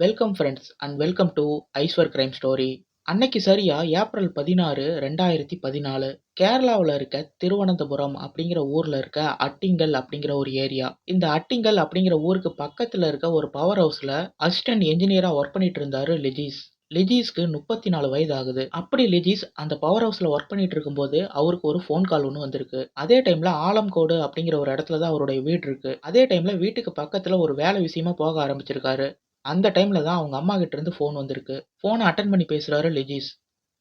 Welcome friends and welcome to ஐஸ்வர் crime story அன்னைக்கு சரியா April பதினாறு ரெண்டாயிரத்தி பதினாலு கேரளாவில் இருக்க திருவனந்தபுரம் அப்படிங்கிற ஊரில் இருக்க அட்டிங்கல் அப்படிங்கிற ஒரு ஏரியா. இந்த அட்டிங்கல் அப்படிங்கிற ஊருக்கு பக்கத்தில் இருக்க ஒரு பவர் ஹவுஸில் அசிஸ்டன்ட் என்ஜினியராக ஒர்க் பண்ணிட்டு இருந்தாரு லிஜிஸ் லிஜீஸ்க்கு முப்பத்தி நாலு வயது ஆகுது அப்படி லிஜீஸ் அந்த பவர் ஹவுஸில் ஒர்க் பண்ணிட்டு இருக்கும்போது அவருக்கு ஒரு ஃபோன் கால் ஒன்று வந்திருக்கு. அதே டைமில் ஆலம்கோடு அப்படிங்கிற ஒரு இடத்துல தான் அவருடைய வீடு இருக்கு. அதே டைமில் வீட்டுக்கு பக்கத்தில் ஒரு வேலை விஷயமா போக ஆரம்பிச்சிருக்காரு. அந்த டைமில் தான் அவங்க அம்மா கிட்டேருந்து ஃபோன் வந்திருக்கு. ஃபோனை அட்டன் பண்ணி பேசுகிறாரு லிஜீஸ்.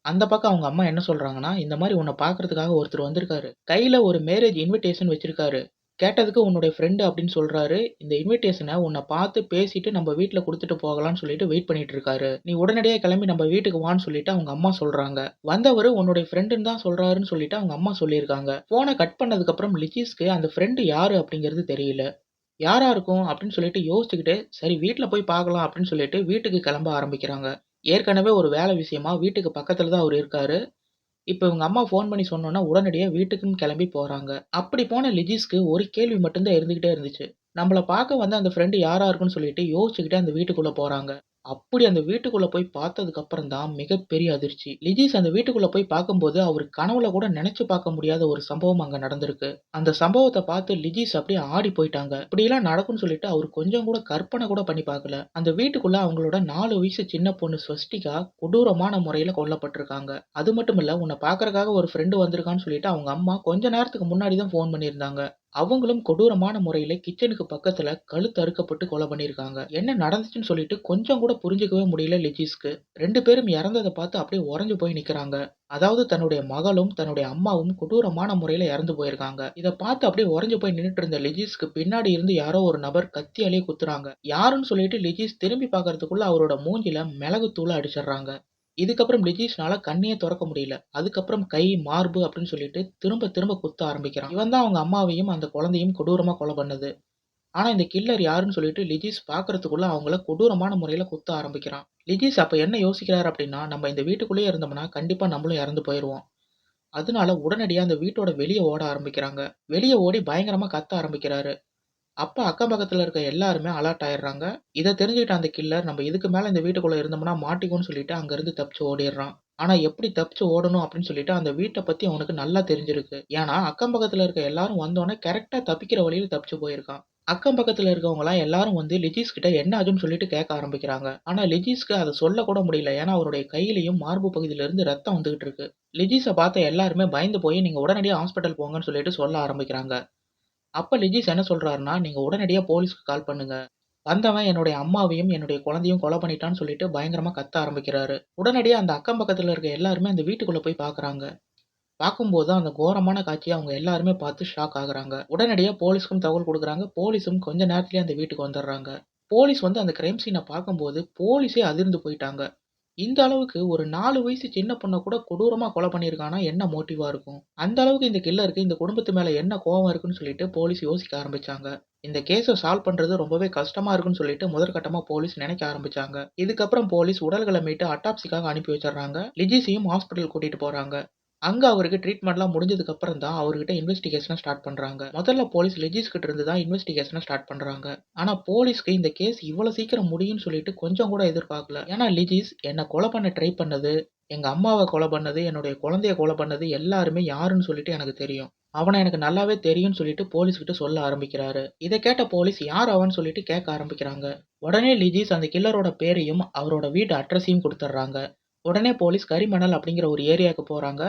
அந்த பக்கம் அவங்க அம்மா என்ன சொல்கிறாங்கன்னா இந்த மாதிரி உன்னை பார்க்கறதுக்காக ஒருத்தர் வந்திருக்காரு. கையில் ஒரு மேரேஜ் இன்விடேஷன் வச்சுருக்காரு. கேட்டதுக்கு உன்னுடைய ஃப்ரெண்டு அப்படின்னு சொல்கிறாரு இந்த இன்விடேஷனை உன்னை பார்த்து பேசிட்டு நம்ம வீட்டில் கொடுத்துட்டு போகலாம்னு சொல்லிட்டு வெயிட் பண்ணிட்டு இருக்காரு. நீ உடனடியாக கிளம்பி நம்ம வீட்டுக்கு வான்னு சொல்லிட்டு அவங்க அம்மா சொல்கிறாங்க வந்தவர் உன்னுடைய ஃப்ரெண்டுன்னு தான் சொல்கிறாருன்னு சொல்லிட்டு அவங்க அம்மா சொல்லியிருக்காங்க. ஃபோனை கட் பண்ணதுக்கப்புறம் லிஜிஸ்க்கு அந்த ஃப்ரெண்டு யாரு அப்படிங்கிறது தெரியல. யாரா இருக்கும்? அப்படின்னு சொல்லிட்டு யோசிச்சுக்கிட்டு சரி வீட்டில் போய் பார்க்கலாம் அப்படின்னு சொல்லிட்டு வீட்டுக்கு கிளம்ப ஆரம்பிக்கிறாங்க. ஏற்கனவே ஒரு வேலை விஷயமா வீட்டுக்கு பக்கத்துல தான் அவர் இருக்காரு. இப்போ இவங்க அம்மா ஃபோன் பண்ணி சொன்னோன்னா உடனடியாக வீட்டுக்கும் கிளம்பி போகிறாங்க அப்படி போன லிஜிஸ்க்கு ஒரு கேள்வி மட்டும்தான் இருந்துக்கிட்டே இருந்துச்சு. நம்மளை பார்க்க வந்து அந்த ஃப்ரெண்டு யாரா இருக்குன்னு சொல்லிட்டு யோசிச்சுக்கிட்டே அந்த வீட்டுக்குள்ளே போகிறாங்க அப்படி அந்த வீட்டுக்குள்ள போய் பார்த்ததுக்கு அப்புறம் தான் மிகப்பெரிய அதிர்ச்சி. லிஜிஸ் அந்த வீட்டுக்குள்ள போய் பார்க்கும்போது அவர் கனவுல கூட நினைச்சு பார்க்க முடியாத ஒரு சம்பவம் அங்க நடந்திருக்கு. அந்த சம்பவத்தை பார்த்து லிஜிஸ் அப்படியே ஆடி போயிட்டாங்க. இப்படியெல்லாம் நடக்கும்னு சொல்லிட்டு அவர் கொஞ்சம் கூட கற்பனை கூட பண்ணி பார்க்கல. அந்த வீட்டுக்குள்ள அவங்களோட நாலு வயசு சின்ன பொண்ணு ஸ்வஸ்டிகா கொடூரமான முறையில கொல்லப்பட்டிருக்காங்க. அது மட்டும் இல்லை உன்னை பார்க்கறக்காக ஒரு ஃப்ரெண்டு வந்திருக்கான்னு சொல்லிட்டு அவங்க அம்மா கொஞ்ச நேரத்துக்கு முன்னாடி தான் ஃபோன் பண்ணியிருந்தாங்க. அவங்களும் கொடூரமான முறையில் கிச்சனுக்கு பக்கத்தில் கழுத்து அறுக்கப்பட்டு கொலை பண்ணியிருக்காங்க. என்ன நடந்துச்சுன்னு சொல்லிட்டு கொஞ்சம் கூட புரிஞ்சுக்கவே முடியல லிஜிஸ்க்கு. ரெண்டு பேரும் இறந்ததை பார்த்து அப்படியே உறைஞ்சு போய் நிற்கிறாங்க அதாவது தன்னுடைய மகளும் தன்னுடைய அம்மாவும் கொடூரமான முறையில் இறந்து போயிருக்காங்க. இதை பார்த்து அப்படியே உறைஞ்சு போய் நின்றுட்டு இருந்த லிஜிஸ்க்கு பின்னாடி இருந்து யாரோ ஒரு நபர் கத்தியாலே குத்துறாங்க. யாருன்னு சொல்லிட்டு லிஜிஸ் திரும்பி பார்க்கறதுக்குள்ள அவரோட மூஞ்சில மிளகு தூளை அடிச்சிடுறாங்க. இதுக்கப்புறம் லிஜீஷ்னால கண்ணையே திறக்க முடியல. அதுக்கப்புறம் கை மார்பு அப்படின்னு சொல்லிட்டு திரும்ப திரும்ப குத்த ஆரம்பிக்கிறான். இவன் தான் அவங்க அம்மாவையும் அந்த குழந்தையும் கொடூரமாக கொலை பண்ணது. ஆனால் இந்த கில்லர் யாருன்னு சொல்லிட்டு லிஜீஸ் பார்க்கறதுக்குள்ள அவங்கள கொடூரமான முறையில் குத்த ஆரம்பிக்கிறான். லிஜீஸ் அப்போ என்ன யோசிக்கிறார் அப்படின்னா நம்ம இந்த வீட்டுக்குள்ளேயே இருந்தோம்னா கண்டிப்பாக நம்மளும் இறந்து போயிடுவோம் அதனால உடனடியாக அந்த வீட்டோட வெளியே ஓட ஆரம்பிக்கிறாங்க. வெளியே ஓடி பயங்கரமாக கத்த ஆரம்பிக்கிறாரு. அப்போ அக்கம் பக்கத்துல இருக்க எல்லாருமே அலர்ட் ஆயிடுறாங்க. இதை தெரிஞ்சுக்கிட்ட அந்த கில்லர் நம்ம இதுக்கு மேல இந்த வீட்டுக்குள்ள இருந்தோம்னா மாட்டிக்கும்னு சொல்லிட்டு அங்கேருந்து தப்பிச்சு ஓடிடுறான். ஆனா எப்படி தப்பிச்சு ஓடணும் அப்படின்னு சொல்லிட்டு அந்த வீட்டை பத்தி அவனுக்கு நல்லா தெரிஞ்சிருக்கு. ஏன்னா அக்கம் பக்கத்துல இருக்க எல்லாரும் வந்தோடனே கரெக்டாக தப்பிக்கிற வழியில தப்பிச்சு போயிருக்கான். அக்கம் பக்கத்துல இருக்கவங்க எல்லாரும் வந்து லிஜிஸ் கிட்ட என்ன ஆச்சுன்னு சொல்லிட்டு கேட்க ஆரம்பிக்கிறாங்க. ஆனா லிஜிஸ்க்கு அதை சொல்லக்கூட கூட முடியல. ஏன்னா அவருடைய கையிலையும் மார்பு பகுதியிலிருந்து ரத்தம் வந்துகிட்டு இருக்கு. லிஜிஸை பார்த்த எல்லாருமே பயந்து போய் நீங்க உடனடியாக ஹாஸ்பிட்டல் போங்கன்னு சொல்லிட்டு சொல்ல ஆரம்பிக்கிறாங்க. அப்போ லிஜிஸ் என்ன சொல்கிறாருன்னா நீங்கள் உடனடியாக போலீஸ்க்கு கால் பண்ணுங்க. வந்தவன் என்னுடைய அம்மாவையும் என்னுடைய குழந்தையும் கொலை பண்ணிட்டான்னு சொல்லிட்டு பயங்கரமாக கத்த ஆரம்பிக்கிறாரு. உடனடியாக அந்த அக்கம் பக்கத்தில் இருக்க எல்லாருமே அந்த வீட்டுக்குள்ளே போய் பார்க்குறாங்க பார்க்கும்போது அந்த கோரமான காட்சியை அவங்க எல்லாருமே பார்த்து ஷாக் ஆகுறாங்க. உடனடியாக போலீஸ்க்கும் தகவல் கொடுக்குறாங்க. போலீஸும் கொஞ்ச நேரத்துலேயே அந்த வீட்டுக்கு வந்துடுறாங்க. போலீஸ் வந்து அந்த கிரைம் சீனை பார்க்கும்போது போலீஸே அதிர்ந்து போயிட்டாங்க. இந்த அளவுக்கு ஒரு நாலு வயசு சின்ன பொண்ணை கூட கொடூரமா கொலை பண்ணியிருக்கானா என்ன மோட்டிவா இருக்கும்? அந்த அளவுக்கு இந்த கில்லருக்கு இந்த குடும்பத்து மேல என்ன கோவம் இருக்குன்னு சொல்லிட்டு போலீஸ் யோசிக்க ஆரம்பிச்சாங்க. இந்த கேஸை சால்வ் பண்றது ரொம்பவே கஷ்டமா இருக்குன்னு சொல்லிட்டு முதற்கட்டமா போலீஸ் நினைக்க ஆரம்பிச்சாங்க. இதுக்கப்புறம் போலீஸ் உடல்களை மீட்டு அட்டாப்சிக்காக அனுப்பி வச்சிடுறாங்க. லிஜிஸையும் ஹாஸ்பிட்டல் கூட்டிட்டு போறாங்க. அங்க அவருக்கு ட்ரீட்மெண்ட்லாம் முடிஞ்சதுக்கு அப்புறம் தான் அவர்கிட்ட இன்வெஸ்டிகேஷனை ஸ்டார்ட் பண்றாங்க. முதல்ல போலீஸ் லெஜிஸ் கிட்ட இருந்து தான் இன்வெஸ்டிகேஷனை ஸ்டார்ட் பண்றாங்க. ஆனா போலீஸ்க்கு இந்த கேஸ் இவ்வளவு சீக்கிரம் முடியும்னு சொல்லிட்டு கொஞ்சம் கூட எதிர்பார்க்கல. ஏன்னா லிஜிஸ் என்ன கொலை பண்ண ட்ரை பண்ணது எங்க அம்மாவை கொலை பண்ணது என்னுடைய குழந்தைய கொலை பண்ணது எல்லாருமே யாருன்னு சொல்லிட்டு எனக்கு தெரியும். அவனை எனக்கு நல்லாவே தெரியும்னு சொல்லிட்டு போலீஸ் கிட்ட சொல்ல ஆரம்பிக்கிறாரு. இதை கேட்ட போலீஸ் யார் அவன் சொல்லிட்டு கேட்க ஆரம்பிக்கிறாங்க. உடனே லிஜிஸ் அந்த கில்லரோட பேரையும் அவரோட வீட்டு அட்ரஸையும் கொடுத்துட்றாங்க. உடனே போலீஸ் கரிமணல் அப்படிங்கிற ஒரு ஏரியாவுக்கு போறாங்க.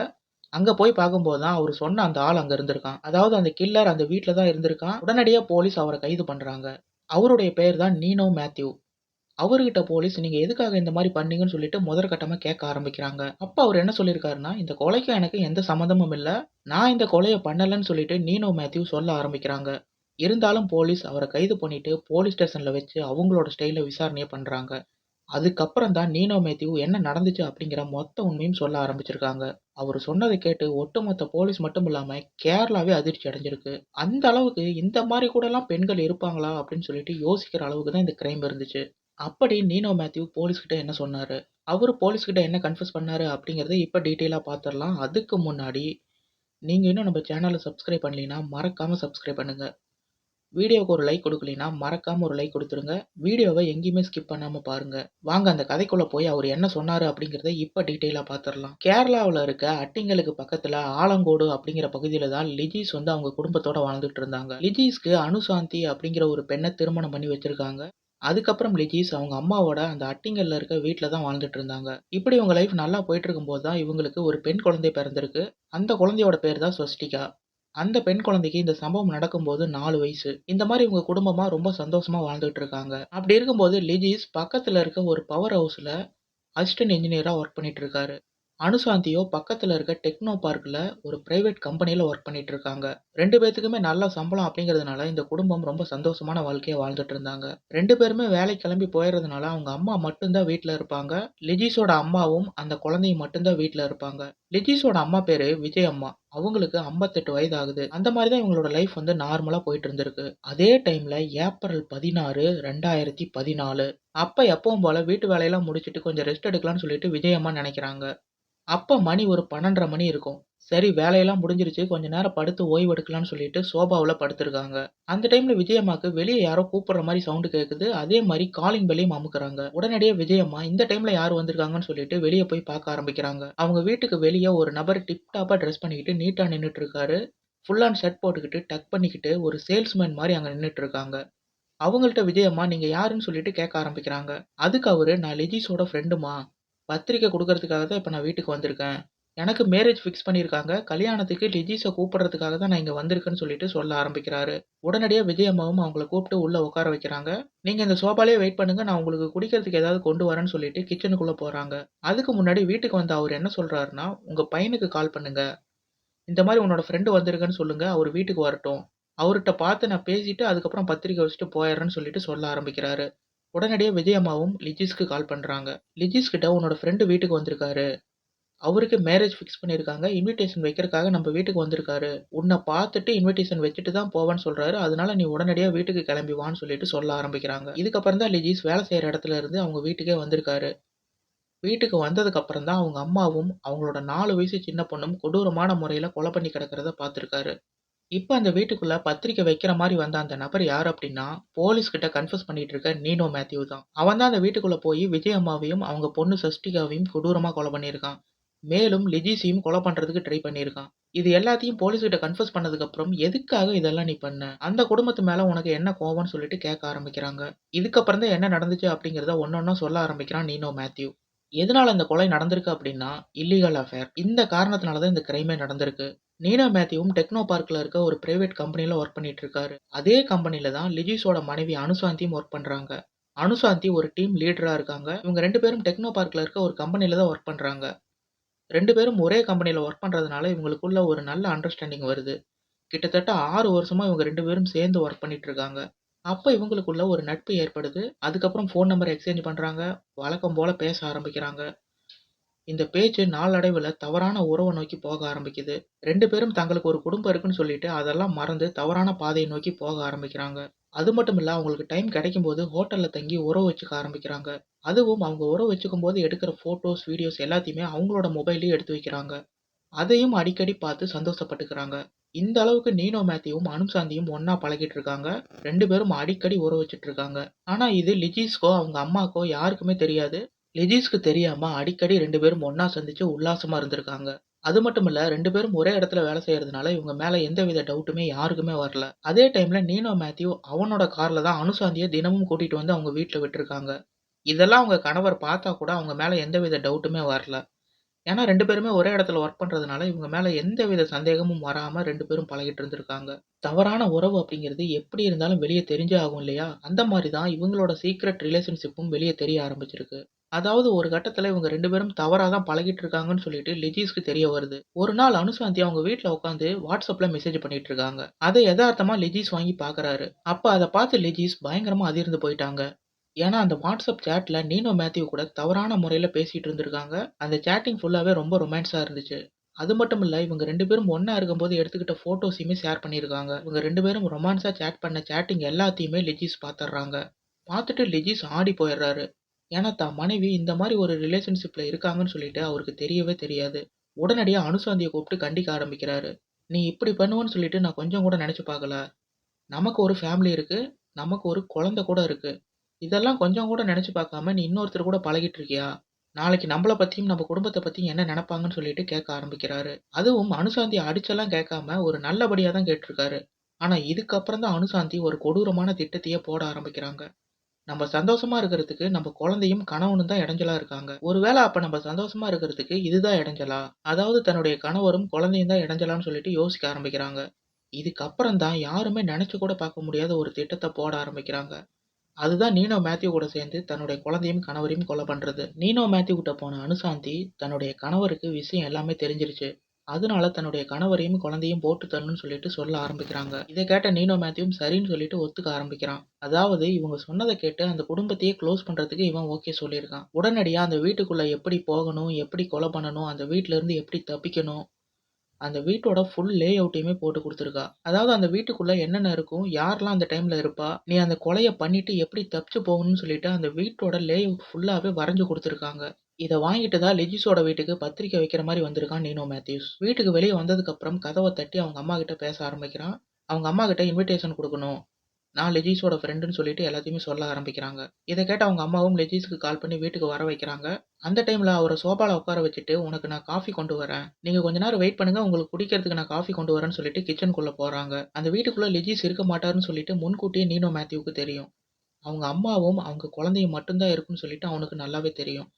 அங்கே போய் பார்க்கும்போது தான் அவர் சொன்ன அந்த ஆள் அங்கே இருந்திருக்கான். அதாவது அந்த கில்லர் அந்த வீட்டில் தான் இருந்திருக்கான். உடனடியாக போலீஸ் அவரை கைது பண்ணுறாங்க அவருடைய பெயர் தான் நீனோ மேத்யூ. அவர்கிட்ட போலீஸ் நீங்கள் எதுக்காக இந்த மாதிரி பண்ணீங்கன்னு சொல்லிட்டு முதற்கட்டமாக கேட்க ஆரம்பிக்கிறாங்க. அப்போ அவர் என்ன சொல்லியிருக்காருன்னா இந்த கொலைக்கு எனக்கு எந்த சம்மந்தமும் இல்லை. நான் இந்த கொலையை பண்ணலைன்னு சொல்லிட்டு நீனோ மேத்யூ சொல்ல ஆரம்பிக்கிறாங்க. இருந்தாலும் போலீஸ் அவரை கைது பண்ணிட்டு போலீஸ் ஸ்டேஷனில் வச்சு அவங்களோட ஸ்டைலில் விசாரணையை பண்ணுறாங்க அதுக்கப்புறம் தான் நீனோ மேத்யூ என்ன நடந்துச்சு அப்படிங்கிற மொத்த உண்மையும் சொல்ல ஆரம்பிச்சிருக்காங்க. அவர் சொன்னதை கேட்டு ஒட்டுமொத்த போலீஸ் மட்டும் இல்லாமல் கேரளாவே அதிர்ச்சி அடைஞ்சிருக்கு. அந்த அளவுக்கு இந்த மாதிரி கூடலாம் பெண்கள் இருப்பாங்களா அப்படின்னு சொல்லிட்டு யோசிக்கிற அளவுக்கு தான் இந்த கிரைம் இருந்துச்சு. அப்படி நீனோ மேத்யூ போலீஸ்கிட்ட என்ன சொன்னார்? அவர் போலீஸ்கிட்ட என்ன கன்ஃபியூஸ் பண்ணாரு அப்படிங்கிறத இப்போ டீட்டெயிலாக பார்த்துடலாம் அதுக்கு முன்னாடி நீங்கள் இன்னும் நம்ம சேனலை சப்ஸ்கிரைப் பண்ணலைன்னா மறக்காமல் சப்ஸ்கிரைப் பண்ணுங்கள் வீடியோவுக்கு ஒரு லைக் கொடுக்கலைன்னா மறக்காமல் ஒரு லைக் கொடுத்துருங்க வீடியோவை எங்கேயுமே ஸ்கிப் பண்ணாமல் பாருங்கள் வாங்க அந்த கதைக்குள்ளே போய் அவர் என்ன சொன்னார் அப்படிங்கிறத இப்போ டீட்டெயிலாக பார்த்துடலாம் கேரளாவில் இருக்க அட்டிங்களுக்கு பக்கத்தில் ஆலங்கோடு அப்படிங்கிற பகுதியில் தான் லிஜிஸ் வந்து அவங்க குடும்பத்தோட வாழ்ந்துட்டு இருந்தாங்க. லிஜிஸ்க்கு அனுசாந்தி அப்படிங்கிற ஒரு பெண்ணை திருமணம் பண்ணி வச்சிருக்காங்க. அதுக்கப்புறம் லிஜிஸ் அவங்க அம்மாவோட அந்த அட்டிங்கல்ல இருக்க வீட்டில் தான் வாழ்ந்துட்டு இருந்தாங்க. இப்படி உங்க லைஃப் நல்லா போயிட்டு இருக்கும்போது தான் இவங்களுக்கு ஒரு பெண் குழந்தை பிறந்திருக்கு. அந்த குழந்தையோட பேர் தான் ஸ்வஸ்டிகா அந்த பெண் குழந்தைக்கு இந்த சம்பவம் நடக்கும்போது நாலு வயசு. இந்த மாதிரி இவங்க குடும்பமா ரொம்ப சந்தோஷமா வாழ்ந்துட்டு இருக்காங்க. அப்படி இருக்கும்போது லிஜிஸ் பக்கத்துல இருக்க ஒரு பவர் ஹவுஸ்ல அசிஸ்டன்ட் இன்ஜினியரா ஒர்க் பண்ணிட்டு இருக்காரு. அனுசாந்தியோ பக்கத்துல இருக்க டெக்னோ பார்க்ல ஒரு பிரைவேட் கம்பெனியில் ஒர்க் பண்ணிட்டு இருக்காங்க ரெண்டு பேத்துக்குமே நல்ல சம்பளம் அப்படிங்கிறதுனால இந்த குடும்பம் ரொம்ப சந்தோஷமான வாழ்க்கையை வாழ்ந்துட்டு இருந்தாங்க. ரெண்டு பேருமே வேலைக்கு கிளம்பி போயிடுறதுனால அவங்க அம்மா மட்டும்தான் வீட்டில் இருப்பாங்க. லிஜிஸோட அம்மாவும் அந்த குழந்தையும் மட்டும்தான் வீட்டில் இருப்பாங்க. லிஜிஸோட அம்மா பேரு விஜய் அம்மா. அவங்களுக்கு 58 வயது ஆகுது அந்த மாதிரி தான் இவங்களோட லைஃப் வந்து நார்மலாக போயிட்டு இருந்திருக்கு. அதே டைமில் ஏப்ரல் பதினாறு ரெண்டாயிரத்தி பதினாலு. அப்போ எப்பவும் போல வீட்டு வேலையெல்லாம் முடிச்சுட்டு கொஞ்சம் ரெஸ்ட் எடுக்கலாம்னு சொல்லிட்டு விஜய் அம்மா நினைக்கிறாங்க. அப்போ மணி ஒரு பன்னெண்டரை மணி இருக்கும். சரி வேலையெல்லாம் முடிஞ்சிருச்சு. கொஞ்ச நேரம் படுத்து ஓய்வு எடுக்கலாம்னு சொல்லிட்டு சோபாவில் படுத்திருக்காங்க. அந்த டைம்ல விஜயம்மாக்கு வெளியே யாரோ கூப்பிடுற மாதிரி சவுண்டு கேட்குது அதே மாதிரி காலிங் பெல்லையும் அமுக்குறாங்க. உடனடியே விஜயம்மா இந்த டைம்ல யார் வந்திருக்காங்கன்னு சொல்லிட்டு வெளியே போய் பார்க்க ஆரம்பிக்கிறாங்க. அவங்க வீட்டுக்கு வெளியே ஒரு நபர் டிப்டாப்பாக ட்ரெஸ் பண்ணிக்கிட்டு நீட்டா நின்றுட்டு இருக்காரு ஃபுல் ஆன் ஷர்ட் போட்டுக்கிட்டு டக் பண்ணிக்கிட்டு ஒரு சேல்ஸ்மேன் மாதிரி அங்கே நின்றுட்டு இருக்காங்க அவங்கள்ட்ட விஜயம்மா நீங்க யாருன்னு சொல்லிட்டு கேட்க ஆரம்பிக்கிறாங்க. அதுக்கு அவரு நான் லெஜிஸோட ஃப்ரெண்டுமா பத்திரிக்கை கொடுக்கறதுக்காக தான் இப்போ நான் வீட்டுக்கு வந்திருக்கேன். எனக்கு மேரேஜ் ஃபிக்ஸ் பண்ணியிருக்காங்க. கல்யாணத்துக்கு லிஜிஸை கூப்பிடுறதுக்காக தான் நான் இங்கே வந்திருக்கேன்னு சொல்லிட்டு சொல்ல ஆரம்பிக்கிறாரு. உடனடியாக விஜயம்மாவும் அவங்கள கூப்பிட்டு உள்ளே உட்கார வைக்கிறாங்க. நீங்கள் இந்த சோபாலே வெயிட் பண்ணுங்க. நான் உங்களுக்கு குடிக்கிறதுக்கு ஏதாவது கொண்டு வரேன்னு சொல்லிட்டு கிச்சனுக்குள்ளே போகிறாங்க அதுக்கு முன்னாடி வீட்டுக்கு வந்த அவர் என்ன சொல்கிறாருன்னா உங்கள் பையனுக்கு கால் பண்ணுங்க. இந்த மாதிரி உன்னோட ஃப்ரெண்டு வந்திருக்குன்னு சொல்லுங்கள் அவர் வீட்டுக்கு வரட்டும். அவர்கிட்ட பார்த்து நான் பேசிட்டு அதுக்கப்புறம் பத்திரிக்கை வச்சுட்டு போயிடுறேன்னு சொல்லிட்டு சொல்ல ஆரம்பிக்கிறாரு. உடனடியாக விஜய் அம்மாவும் லிஜிஸ்க்கு கால் பண்ணுறாங்க லிஜிஸ் கிட்ட உன்னோட ஃப்ரெண்டு வீட்டுக்கு வந்திருக்காரு. அவருக்கு மேரேஜ் ஃபிக்ஸ் பண்ணியிருக்காங்க இன்விடேஷன் வைக்கிறதுக்காக நம்ம வீட்டுக்கு வந்திருக்காரு. உன்னை பார்த்துட்டு இன்விடேஷன் வச்சுட்டு தான் போவேன்னு சொல்கிறாரு அதனால நீ உடனடியாக வீட்டுக்கு கிளம்பி வான்னு சொல்லிட்டு சொல்ல ஆரம்பிக்கிறாங்க. இதுக்கப்புறம் தான் லிஜிஸ் வேலை செய்கிற இடத்துல இருந்து அவங்க வீட்டுக்கே வந்திருக்காரு. வீட்டுக்கு வந்ததுக்கப்புறம் தான் அவங்க அம்மாவும் அவங்களோட நாலு வயசு சின்ன பொண்ணும் கொடூரமான முறையில் கொலை பண்ணி கிடக்கிறத பார்த்துருக்காரு. இப்போ அந்த வீட்டுக்குள்ள பத்திரிக்கை வைக்கிற மாதிரி வந்த அந்த நபர் யார் அப்படின்னா போலீஸ் கிட்ட கன்ஃபஸ் பண்ணிட்டு இருக்க நீனோ மேத்யூ தான். அவன் தான் அந்த வீட்டுக்குள்ள போய் விஜய் அம்மாவையும் அவங்க பொண்ணு சஷ்டிகாவையும் கொடூரமா கொலை பண்ணியிருக்கான். மேலும் லிஜிஸையும் கொலை பண்றதுக்கு ட்ரை பண்ணியிருக்கான். இது எல்லாத்தையும் போலீஸ் கிட்ட கன்ஃபஸ் பண்ணதுக்கு அப்புறம் எதுக்காக இதெல்லாம் நீ பண்ண? அந்த குடும்பத்து மேல உனக்கு என்ன கோவம்னு சொல்லிட்டு கேட்க ஆரம்பிக்கிறாங்க. இதுக்கப்புறம் தான் என்ன நடந்துச்சு அப்படிங்கிறத ஒன்னொன்னா சொல்ல ஆரம்பிக்கிறான் நீனோ மேத்யூ. எதனால இந்த கொலை நடந்திருக்கு அப்படின்னா இல்லீகல் அஃபேர் இந்த காரணத்தினால தான் இந்த கிரைமே நடந்திருக்கு. நீனா மேத்யூவும் டெக்னோ பார்க்கில் இருக்க ஒரு பிரைவேட் கம்பெனியில் ஒர்க் பண்ணிட்டு இருக்காரு அதே கம்பெனியில் தான் லிஜிஸோட மனைவி அனுசாந்தியும் ஒர்க் பண்ணுறாங்க அனுசாந்தி ஒரு டீம் லீடராக இருக்காங்க. இவங்க ரெண்டு பேரும் டெக்னோ பார்க்கில் இருக்க ஒரு கம்பெனியில் தான் ஒர்க் பண்ணுறாங்க ரெண்டு பேரும் ஒரே கம்பெனியில் ஒர்க் பண்ணுறதுனால இவங்களுக்குள்ள ஒரு நல்ல அண்டர்ஸ்டாண்டிங் வருது. கிட்டத்தட்ட ஆறு வருஷமாக இவங்க ரெண்டு பேரும் சேர்ந்து ஒர்க் பண்ணிட்டு இருக்காங்க அப்போ இவங்களுக்குள்ள ஒரு நட்பு ஏற்படுது. அதுக்கப்புறம் ஃபோன் நம்பர் எக்ஸ்சேஞ்ச் பண்ணுறாங்க வழக்கம் போல் பேச ஆரம்பிக்கிறாங்க. இந்த பேச்சு நாளடைவில் தவறான உறவை நோக்கி போக ஆரம்பிக்குது. ரெண்டு பேரும் தங்களுக்கு ஒரு குடும்பம் இருக்குன்னு சொல்லிட்டு அதெல்லாம் மறந்து தவறான பாதையை நோக்கி போக ஆரம்பிக்கிறாங்க. அது மட்டும் இல்லை அவங்களுக்கு டைம் கிடைக்கும் போது ஹோட்டலில் தங்கி உறவு வச்சுக்க ஆரம்பிக்கிறாங்க. அதுவும் அவங்க உறவு வச்சுக்கும் போது எடுக்கிற ஃபோட்டோஸ் வீடியோஸ் எல்லாத்தையுமே அவங்களோட மொபைல்லயே எடுத்து வைக்கிறாங்க. அதையும் அடிக்கடி பார்த்து சந்தோஷப்பட்டுக்கிறாங்க. இந்த அளவுக்கு நீனோ மேத்யூவும் அனுசாந்தியும் ஒன்னா பழகிட்டு இருக்காங்க. ரெண்டு பேரும் அடிக்கடி உறவு வச்சுட்டு இருக்காங்க. ஆனா இது லிஜிஸ்கோ அவங்க அம்மாக்கோ யாருக்குமே தெரியாது. லிஜிஸ்க்கு தெரியாம அடிக்கடி ரெண்டு பேரும் ஒண்ணா சந்திச்சு உல்லாசமா இருந்திருக்காங்க. அது மட்டும் இல்ல ரெண்டு பேரும் ஒரே இடத்துல வேலை செய்யறதுனால இவங்க மேல எந்தவித டவுட்டுமே யாருக்குமே வரல. அதே டைம்ல நீனோ மேத்யூ அவனோட கார்ல தான் அனுசாந்தியை தினமும் கூட்டிட்டு வந்து அவங்க வீட்டுல விட்டுருக்காங்க. இதெல்லாம் அவங்க கணவர் பார்த்தா கூட அவங்க மேல எந்தவித டவுட்டுமே வரல. ஏன்னா ரெண்டு பேருமே ஒரே இடத்துல ஒர்க் பண்றதுனால இவங்க மேல எந்தவித சந்தேகமும் வராம ரெண்டு பேரும் பழகிட்டு இருந்திருக்காங்க. தவறான உறவு அப்படிங்கிறது எப்படி இருந்தாலும் வெளியே தெரிஞ்சே ஆகும் இல்லையா? அந்த மாதிரி தான் இவங்களோட சீக்ரெட் ரிலேஷன்ஷிப்பும் வெளியே தெரிய ஆரம்பிச்சிருக்கு. அதாவது ஒரு கட்டத்தில் இவங்க ரெண்டு பேரும் தவறாக தான் பழகிட்டு இருக்காங்கன்னு சொல்லிட்டு லிஜிஸ்க்கு தெரிய வருது. ஒரு நாள் அனுசாந்தி அவங்க வீட்டில் உட்காந்து வாட்ஸ்அப்பில் மெசேஜ் பண்ணிட்டு இருக்காங்க அதை யதார்த்தமாக லிஜிஸ் வாங்கி பார்க்குறாரு அப்போ அதை பார்த்து லிஜிஸ் பயங்கரமாக அதிர்ந்து போயிட்டாங்க. ஏன்னா அந்த வாட்ஸ்அப் சேட்டில் நீனோ மேத்யூ கூட தவறான முறையில் பேசிகிட்டு இருந்திருக்காங்க. அந்த சேட்டிங் ஃபுல்லாகவே ரொம்ப ரொமான்ஸாக இருந்துச்சு. அது மட்டும் இல்லை இவங்க ரெண்டு பேரும் ஒன்றா இருக்கும்போது எடுத்துக்கிட்ட ஃபோட்டோஸையுமே ஷேர் பண்ணியிருக்காங்க. இவங்க ரெண்டு பேரும் ரொமான்ஸாக சேட் பண்ண சேட்டிங் எல்லாத்தையுமே லிஜிஸ் பார்த்துட்றாங்க பார்த்துட்டு லிஜிஸ் ஆடி போயிடுறாரு ஏன்னா தான் மனைவி இந்த மாதிரி ஒரு ரிலேஷன்ஷிப்பில் இருக்காங்கன்னு சொல்லிட்டு அவருக்கு தெரியவே தெரியாது உடனடியாக அனுசாந்தியை கூப்பிட்டு கண்டிக்க ஆரம்பிக்கிறாரு நீ இப்படி பண்ணுவேன்னு சொல்லிட்டு நான் கொஞ்சம் கூட நினச்சி பார்க்கல நமக்கு ஒரு ஃபேமிலி இருக்குது நமக்கு ஒரு குழந்தை கூட இருக்குது இதெல்லாம் கொஞ்சம் கூட நினச்சி பார்க்காம நீ இன்னொருத்தர் கூட பழகிட்டு இருக்கியா? நாளைக்கு நம்மள பற்றியும் நம்ம குடும்பத்தை பற்றியும் என்ன நினப்பாங்கன்னு சொல்லிட்டு கேட்க ஆரம்பிக்கிறாரு. அதுவும் அனுசாந்திய அடிச்செல்லாம் கேட்காம ஒரு நல்லபடியாக தான் கேட்டிருக்காரு ஆனால் இதுக்கப்புறம் தான் அனுசாந்தி ஒரு கொடூரமான திட்டத்தையே போட ஆரம்பிக்கிறாங்க. நம்ம சந்தோஷமா இருக்கிறதுக்கு நம்ம குழந்தையும், கணவனும் தான் இடைஞ்சலா இருக்காங்க. ஒருவேளை அப்ப நம்ம சந்தோஷமா இருக்கிறதுக்கு இதுதான் இடைஞ்சலா? அதாவது தன்னுடைய கணவரும், குழந்தையும் தான் இடைஞ்சலான்னு சொல்லிட்டு யோசிக்க ஆரம்பிக்கிறாங்க. இதுக்கப்புறம் தான் யாருமே நினைச்சு கூட பார்க்க முடியாத ஒரு திட்டத்தை போட ஆரம்பிக்கிறாங்க. அதுதான் நீனோ மேத்யூ கூட சேர்ந்து தன்னுடைய குழந்தையும், கணவரையும் கொலை பண்றது. நீனோ மேத்யூ கிட்ட போன அனுசாந்தி தன்னுடைய கணவருக்கு விஷயம் எல்லாமே தெரிஞ்சிருச்சு. அதனால தன்னுடைய கணவரையும், குழந்தையும் போட்டு தரணும்னு சொல்லிட்டு சொல்ல ஆரம்பிக்கிறாங்க. இதை கேட்ட நீனோ மேத்யூவும் சரின்னு சொல்லிட்டு ஒத்துக்க ஆரம்பிக்கிறான். அதாவது இவங்க சொன்னதை கேட்டு அந்த குடும்பத்தையே க்ளோஸ் பண்றதுக்கு இவன் ஓகே சொல்லியிருக்கான். உடனடியா அந்த வீட்டுக்குள்ள எப்படி போகணும், எப்படி கொலை பண்ணணும், அந்த வீட்டுல இருந்து எப்படி தப்பிக்கணும், அந்த வீட்டோட ஃபுல் லே அவுட்டையுமே போட்டு கொடுத்துருக்கா அதாவது அந்த வீட்டுக்குள்ள என்னென்ன இருக்கும், யாரெல்லாம் அந்த டைம்ல இருப்பா, நீ அந்த கொலையை பண்ணிட்டு எப்படி தப்பிச்சு போகணும்னு சொல்லிட்டு அந்த வீட்டோட லே அவுட் ஃபுல்லாவே வரைஞ்சு கொடுத்துருக்காங்க இதை வாங்கிட்டு தான் லெஜிஸோட வீட்டுக்கு பத்திரிக்கை வைக்கிற மாதிரி வந்திருக்கான் நீனோ மேத்யூஸ். வீட்டுக்கு வெளியே வந்ததுக்கப்புறம் கதவை தட்டி அவங்க அம்மா கிட்ட பேச ஆரம்பிக்கிறான். அவங்க அம்மா கிட்ட இன்விடேஷன் கொடுக்கணும் நான் லெஜிஸோட ஃப்ரெண்டுன்னு சொல்லிட்டு எல்லாத்தையுமே சொல்ல ஆரம்பிக்கிறாங்க. இதை கேட்டு அவங்க அம்மாவும் லெஜிஸ்க்கு கால் பண்ணி வீட்டுக்கு வர வைக்கிறாங்க. அந்த டைம்ல அவரை சோபால உட்கார வச்சுட்டு, "உனக்கு நான் காஃபி கொண்டு வரேன். நீங்க கொஞ்ச நேரம் வெயிட் பண்ணுங்க. உங்களுக்கு குடிக்கிறதுக்கு நான் காஃபி கொண்டு வரேன்னு" சொல்லிட்டு கிச்சனுக்குள்ள போறாங்க. அந்த வீட்டுக்குள்ள லெஜிஸ் இருக்க மாட்டாருன்னு சொல்லிட்டு முன்கூட்டியே நீனோ மேத்யூவுக்கு தெரியும். அவங்க அம்மாவும், அவங்க குழந்தையும் மட்டும்தான் இருக்குன்னு சொல்லிட்டு அவனுக்கு நல்லாவே தெரியும்.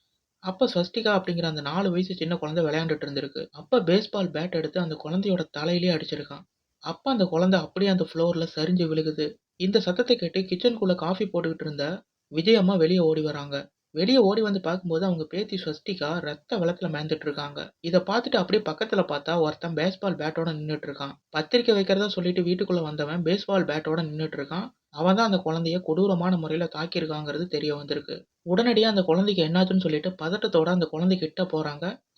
அப்ப ஸ்வஸ்திகா அப்படிங்கிற அந்த 4 வயசு சின்ன குழந்தை விளையாண்டுட்டு இருந்திருக்கு. அப்ப பேஸ்பால் பேட் எடுத்து அந்த குழந்தையோட தலையிலேயே அடிச்சிருக்கான். அப்ப அந்த குழந்தை அப்படியே அந்த ஃப்ளோர்ல சரிஞ்சு விழுகுது. இந்த சத்தத்தை கேட்டு கிச்சனுக்குள்ள காஃபி போட்டுக்கிட்டு இருந்த விஜயம்மா வெளிய ஓடி வராங்க. வெளிய ஓடி வந்து பார்க்கும்போது அவங்க பேத்தி ஸ்வஸ்திகா ரத்த வெள்ளத்துல மேந்துட்டு இருக்காங்க. இத பார்த்துட்டு அப்படியே பக்கத்துல பார்த்தா ஒருத்தன் பேஸ்பால் பேட்டோட நின்னுட்டு இருக்கான். பத்திரிக்கை வைக்கிறதா சொல்லிட்டு வீட்டுக்குள்ள வந்தவன் பேஸ்பால் பேட்டோட நின்னுட்டு இருக்கான். அவன் தான் அந்த குழந்தைய கொடூரமான முறையில தாக்கியிருக்காங்கிறது தெரிய வந்திருக்கு. உடனடியாக அந்த குழந்தைக்கு என்னாச்சுன்னு சொல்லிட்டு பதட்டத்தோட அந்த குழந்தை கிட்ட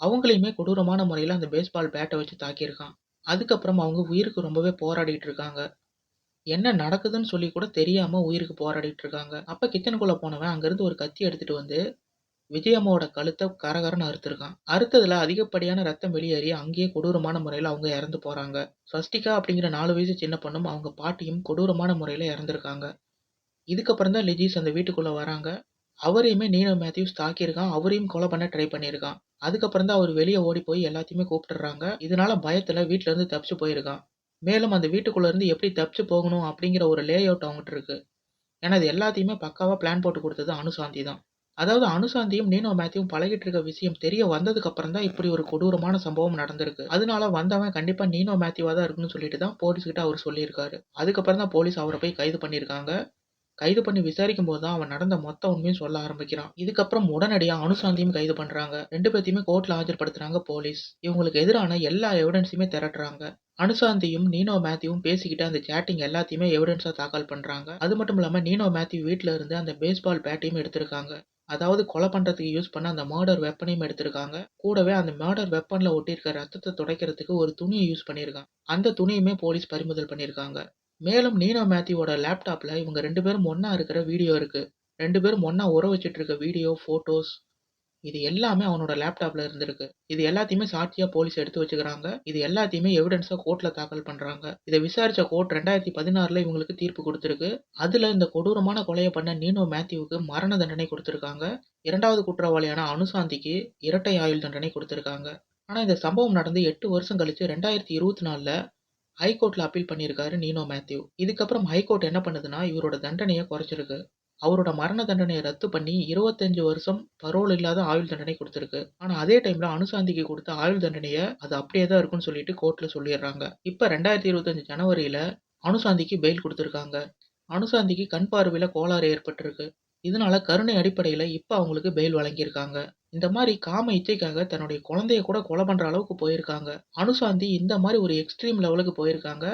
அவங்களையுமே கொடூரமான முறையில் அந்த பேஸ்பால் பேட்டை வச்சு தாக்கியிருக்கான். அதுக்கப்புறம் அவங்க உயிருக்கு ரொம்பவே போராடிட்டு இருக்காங்க. என்ன நடக்குதுன்னு சொல்லி கூட தெரியாமல் உயிருக்கு போராடிட்டு இருக்காங்க. அப்போ கிச்சனுக்குள்ளே போனவன் அங்கேருந்து ஒரு கத்தி எடுத்துட்டு வந்து விஜயம்மாவோட கழுத்தை கரகரன்னு அறுத்திருக்கான். அறுத்ததில் அதிகப்படியான ரத்தம் வெளியேறி அங்கேயே கொடூரமான முறையில் அவங்க இறந்து போகிறாங்க ஸ்வஸ்டிகா அப்படிங்கிற நாலு வயசு சின்ன பொண்ணும், அவங்க பாட்டியும் கொடூரமான முறையில் இறந்துருக்காங்க இதுக்கப்புறம் தான் லெஜிஸ் அந்த வீட்டுக்குள்ளே வராங்க. அவரையுமே நீனோ மேத்யூஸ் தாக்கியிருக்கான். அவரையும் கொலை பண்ண ட்ரை பண்ணியிருக்கான். அதுக்கப்புறம் தான் அவர் வெளியே ஓடி போய் எல்லாத்தையுமே கூப்பிட்டுறாங்க இதனால பயத்தில் வீட்டிலேருந்து தப்பிச்சு போயிருக்கான். மேலும் அந்த வீட்டுக்குள்ளேருந்து எப்படி தப்பிச்சு போகணும் அப்படிங்கிற ஒரு லே அவுட் அவங்ககிட்ட இருக்கு. ஏன்னா இது எல்லாத்தையுமே பக்காவாக பிளான் போட்டு கொடுத்தது அனுசாந்தி தான். அதாவது அனுசாந்தியும், நீனோ மேத்யூவும் பழகிட்டு இருக்க விஷயம் தெரிய வந்ததுக்கு அப்புறம் தான் இப்படி ஒரு கொடூரமான சம்பவம் நடந்திருக்கு. அதனால வந்தவன் கண்டிப்பா நீனோ மேத்யூவா தான் இருக்குன்னு சொல்லிட்டு தான் போலீஸ்கிட்ட கிட்ட சொல்லியிருக்காரு. அதுக்கப்புறம் தான் போலீஸ் அவரை போய் கைது பண்ணியிருக்காங்க. கைது பண்ணி விசாரிக்கும்போது தான் அவன் நடந்த மொத்த உண்மையும் சொல்ல ஆரம்பிக்கிறான். இதுக்கப்புறம் உடனடியாக அனுசாந்தியும் கைது பண்றாங்க. ரெண்டு பேத்தையுமே கோர்ட்ல ஆஜர்படுத்துறாங்க போலீஸ். இவங்களுக்கு எதிரான எல்லா எவிடன்ஸுமே திரட்டுறாங்க. அனுசாந்தியும், நீனோ மேத்யூவும் பேசிக்கிட்டு அந்த சேட்டிங் எல்லாத்தையுமே எவிடன்ஸாக தாக்கல் பண்ணுறாங்க அது மட்டும் இல்லாமல் நீனோ மேத்யூ வீட்டில் இருந்து அந்த பேஸ்பால் பேட்டையும் எடுத்திருக்காங்க. அதாவது கொலை பண்ணுறதுக்கு யூஸ் பண்ண அந்த மர்டர் வெப்பனையும் எடுத்திருக்காங்க. கூடவே அந்த மர்டர் வெப்பனில் ஒட்டியிருக்க ரத்தத்தை துடைக்கிறதுக்கு ஒரு துணியை யூஸ் பண்ணியிருக்கான். அந்த துணியுமே போலீஸ் பறிமுதல் பண்ணியிருக்காங்க. மேலும் நீனோ மேத்யூவோட லேப்டாப்ல இவங்க ரெண்டு பேரும் ஒன்றா இருக்கிற வீடியோ இருக்கு. ரெண்டு பேரும் ஒன்றா உற வச்சுட்டு இருக்க வீடியோ, ஃபோட்டோஸ் இது எல்லாமே அவனோட லேப்டாப்ல இருந்திருக்கு. இது எல்லாத்தையுமே சாட்சியா போலீஸ் எடுத்து வச்சுக்கிறாங்க. இது எல்லாத்தையுமே எவிடன்ஸா கோர்ட்ல தாக்கல் பண்றாங்க. இதை விசாரிச்ச கோர்ட் 2016ல இவங்களுக்கு தீர்ப்பு குடுத்திருக்கு. அதுல இந்த கொடூரமான கொலையை பண்ண நீனோ மேத்யூவுக்கு மரண தண்டனை கொடுத்துருக்காங்க இரண்டாவது குற்றவாளியான அனுசாந்திக்கு இரட்டை ஆயுள் தண்டனை கொடுத்துருக்காங்க ஆனா இந்த சம்பவம் நடந்து எட்டு வருஷம் கழிச்சு 2024ல ஹைகோர்ட்டில் அப்பீல் பண்ணியிருக்காரு நீனோ மேத்யூ. இதுக்கப்புறம் ஹைகோர்ட் என்ன பண்ணுதுன்னா, இவரோட தண்டனையை குறைச்சிருக்கு. அவரோட மரண தண்டனையை ரத்து பண்ணி 25 வருஷம் பரோல் இல்லாத ஆயுள் தண்டனை கொடுத்துருக்கு ஆனால் அதே டைம்ல அனுசாந்திக்கு கொடுத்த ஆயுள் தண்டனையை அது அப்படியே தான் இருக்குன்னு சொல்லிட்டு கோர்ட்ல சொல்லிர்றாங்க. இப்ப 2025 ஜனவரியில அனுசாந்திக்கு பெயில் கொடுத்துருக்காங்க அனுசாந்திக்கு கண் பார்வையில் கோளாறு ஏற்பட்டிருக்கு. இதனால கருணை அடிப்படையில் இப்போ அவங்களுக்கு பெயில் வழங்கியிருக்காங்க. இந்த மாதிரி காம இச்சைக்காக தன்னுடைய குழந்தைய கூட கொலை பண்ணுற அளவுக்கு போயிருக்காங்க. அனுசாந்தி இந்த மாதிரி ஒரு எக்ஸ்ட்ரீம் லெவலுக்கு போயிருக்காங்க.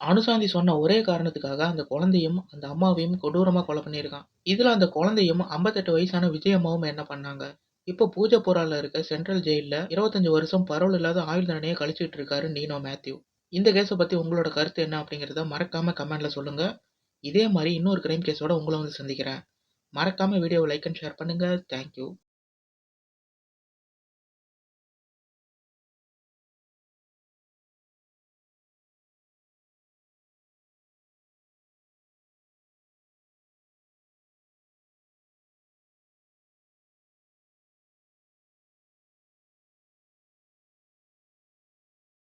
அனுசாந்தி சொன்ன ஒரே காரணத்துக்காக அந்த குழந்தையும், அந்த அம்மாவையும் கொடூரமாக கொலை பண்ணியிருக்கான். இதில் அந்த குழந்தையும் 58 வயசான விஜயம்மாவும் என்ன பண்ணாங்க? இப்போ பூஜப்பூரால இருக்க சென்ட்ரல் ஜெயிலில் இருபத்தஞ்சு வருஷம் பரோல் இல்லாத ஆயுள் தண்டனையை கழிச்சிட்டு இருக்காரு நீனோ மேத்யூ. இந்த கேஸை பற்றி உங்களோட கருத்து என்ன அப்படிங்கிறத மறக்காம கமெண்ட்ல சொல்லுங்க. இதே மாதிரி இன்னொரு கிரைம் கேஸோட உங்களை வந்து சந்திக்கிறேன். மறக்காம வீடியோவை லைக் அண்ட் ஷேர் பண்ணுங்க. Thank you.